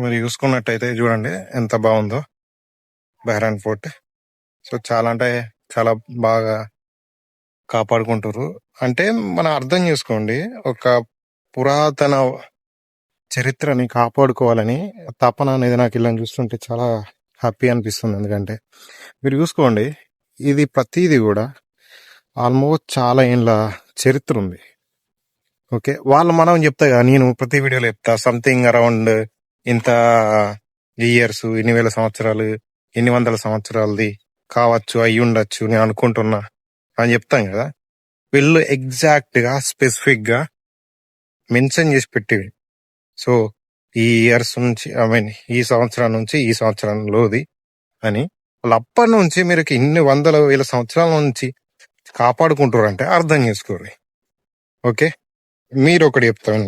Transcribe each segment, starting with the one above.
మరి చూసుకున్నట్టయితే చూడండి ఎంత బాగుందో బెహ్రాన్ ఫోర్ట్. సో చాలా అంటే చాలా బాగా కాపాడుకుంటారు అంటే మనం అర్థం చేసుకోండి ఒక పురాతన చరిత్రని కాపాడుకోవాలని తపన అనేది నాకు ఇలా చూస్తుంటే చాలా హ్యాపీ అనిపిస్తుంది. ఎందుకంటే మీరు చూసుకోండి ఇది ప్రతిదీ కూడా ఆల్మోస్ట్ చాలా ఏళ్ళ చరిత్ర ఉంది. ఓకే వాళ్ళు మనం చెప్తా కదా నేను ప్రతి వీడియోలో చెప్తా సంథింగ్ అరౌండ్ ఇంత ఇయర్స్ ఎన్ని వేల సంవత్సరాలు ఎన్ని వందల సంవత్సరాలది కావచ్చు అయి ఉండొచ్చు నేను అనుకుంటున్నా అని చెప్తాం కదా. వీళ్ళు ఎగ్జాక్ట్గా స్పెసిఫిక్గా మెన్షన్ చేసి పెట్టేవి. సో ఈ ఇయర్స్ నుంచి ఐ మీన్ ఈ సంవత్సరం నుంచి ఈ సంవత్సరంలోది అని. వాళ్ళు అప్పటి నుంచి మీరు ఇన్ని వందల వేల సంవత్సరాల నుంచి కాపాడుకుంటారు అంటే అర్థం చేసుకోరు ఓకే? మీరు ఒకటి చెప్తాను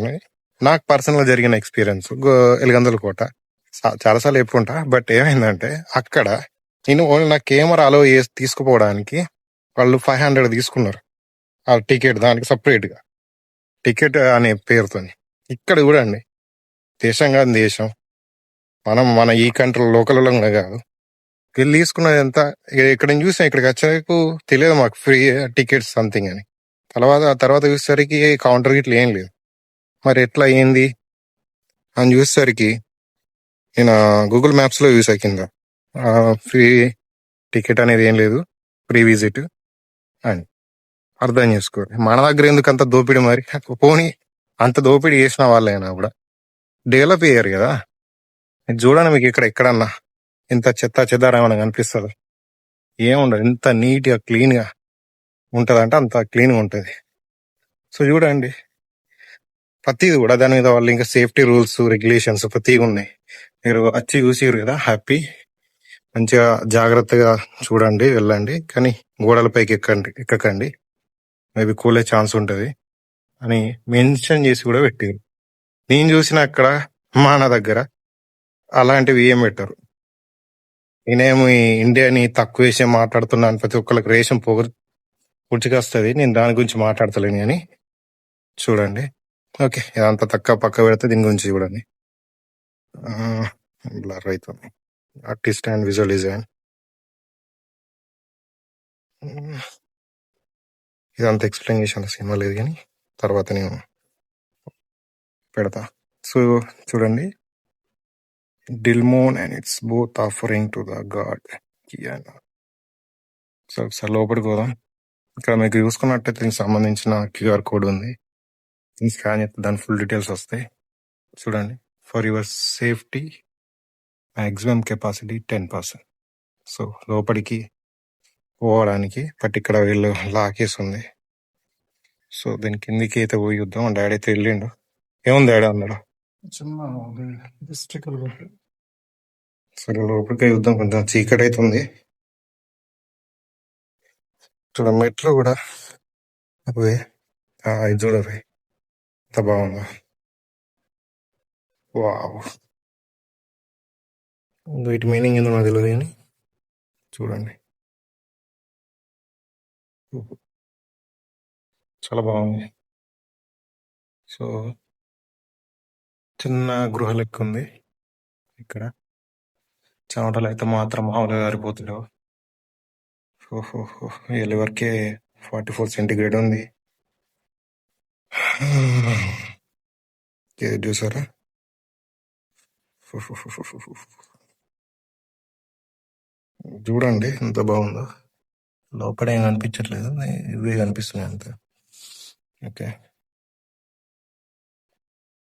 నాకు పర్సనల్గా జరిగిన ఎక్స్పీరియన్స్ ఎలిగందల కోట. చాలాసార్లు చెప్పుకుంటా. బట్ ఏమైందంటే అక్కడ నేను ఓన్లీ నా కెమెరా అలో చేసి తీసుకుపోవడానికి వాళ్ళు ఫైవ్ హండ్రెడ్ తీసుకున్నారు. ఆ టికెట్ దానికి సపరేట్గా టికెట్ అనే పేరుతో ఇక్కడ చూడండి. దేశం కాదు దేశం. మనం మన ఈ కంట్రీ లోకల్లో కూడా కాదు. వీళ్ళు తీసుకున్నది ఎంత? ఇక్కడ నుంచి చూసాం ఇక్కడికి వచ్చేందుకు తెలియదు మాకు. ఫ్రీ టికెట్స్ సంథింగ్ అని. తర్వాత తర్వాత చూసేసరికి కౌంటర్ గిట్ల ఏం లేదు. మరి ఎట్లా అయ్యింది? అని చూసేసరికి నేను గూగుల్ మ్యాప్స్లో చూసా కింద. ఫ్రీ టికెట్ అనేది ఏం లేదు. ఫ్రీ విజిట్ అని. అర్థం చేసుకోరు మన దగ్గర ఎందుకు అంత దోపిడి మరి? పోనీ అంత దోపిడీ చేసిన వాళ్ళైనా కూడా డెవలప్ అయ్యారు కదా. చూడండి మీకు ఇక్కడ ఎక్కడన్నా ఇంత చెత్త చెదారమని కనిపిస్తుంది. ఏముండదు ఎంత నీట్గా క్లీన్గా ఉంటుందంటే అంత క్లీన్గా ఉంటుంది. సో చూడండి. ప్రతిది కూడా దాని మీద వాళ్ళు ఇంకా సేఫ్టీ రూల్స్ రెగ్యులేషన్స్ ప్రతిగా ఉన్నాయి. మీరు వచ్చి చూసిరు కదా హ్యాపీ. మంచిగా జాగ్రత్తగా చూడండి వెళ్ళండి. కానీ గోడలపైకి ఎక్కండి ఎక్కకండి. మేబీ కూలే ఛాన్స్ ఉంటుంది అని మెన్షన్ చేసి కూడా పెట్టారు నేను చూసిన అక్కడ మన దగ్గర అలాంటివి ఏం పెట్టరు. నేనేమి ఇండియాని తక్కువ వేసి మాట్లాడుతున్నాను ప్రతి ఒక్కరికి రేషన్ పొగ పుచ్చికొస్తుంది నేను దాని గురించి మాట్లాడతలేను అని చూడండి. ఓకే ఇదంతా తక్కువ పక్క పెడితే దీని గురించి చూడండి. బ్లర్ అవుతుంది ఆర్టిస్ట్ అండ్ విజువల్ డిజైన్. ఇదంతా ఎక్స్ప్లెయిన్ చేసిన సినిమా లేదు కానీ తర్వాత నేను పెడతా. సో చూడండి. Dilmun and it's both offering to the God. So ఒకసారి లోపలికి పోదాం. ఇక్కడ మీకు చూసుకున్నట్టయితే దీనికి సంబంధించిన క్యూఆర్ కోడ్ ఉంది. దీన్ని స్కాన్ చేస్తే దాని ఫుల్ డీటెయిల్స్ వస్తాయి. చూడండి. For your safety maximum capacity ten percent. So లోపలికి పోవడానికి బట్ ఇక్కడ వీళ్ళు లాకేసి ఉంది సో దీని కిందికి అయితే పోయి చూద్దాం. డాడీ అయితే వెళ్ళిండు. ఏముంది డాడీ అన్నాడు? సరే లోపలికి చూద్దాం. కొంచెం చీకటి అయితే ఉంది చూడ మెట్లు కూడా అవే. ఇది చూడవే ఎంత బాగుందో? వావ్. వీటి మీనింగ్ ఏందో నాకు తెలియదు కానీ చూడండి. చాలా బాగుంది. సో చిన్న గృహ లెక్క ఉంది ఇక్కడ. చెమటలు అయితే మాత్రం మామూలుగా గారిపోతున్నావు ఓహో వరకే ఫార్టీ ఫోర్ సెంటిగ్రేడ్ ఉంది. ఇది చూసారా? చూడండి ఎంత బాగుందో. లోపల ఏం కనిపించట్లేదు ఇవే కనిపిస్తున్నాయి అంతే. ఓకే.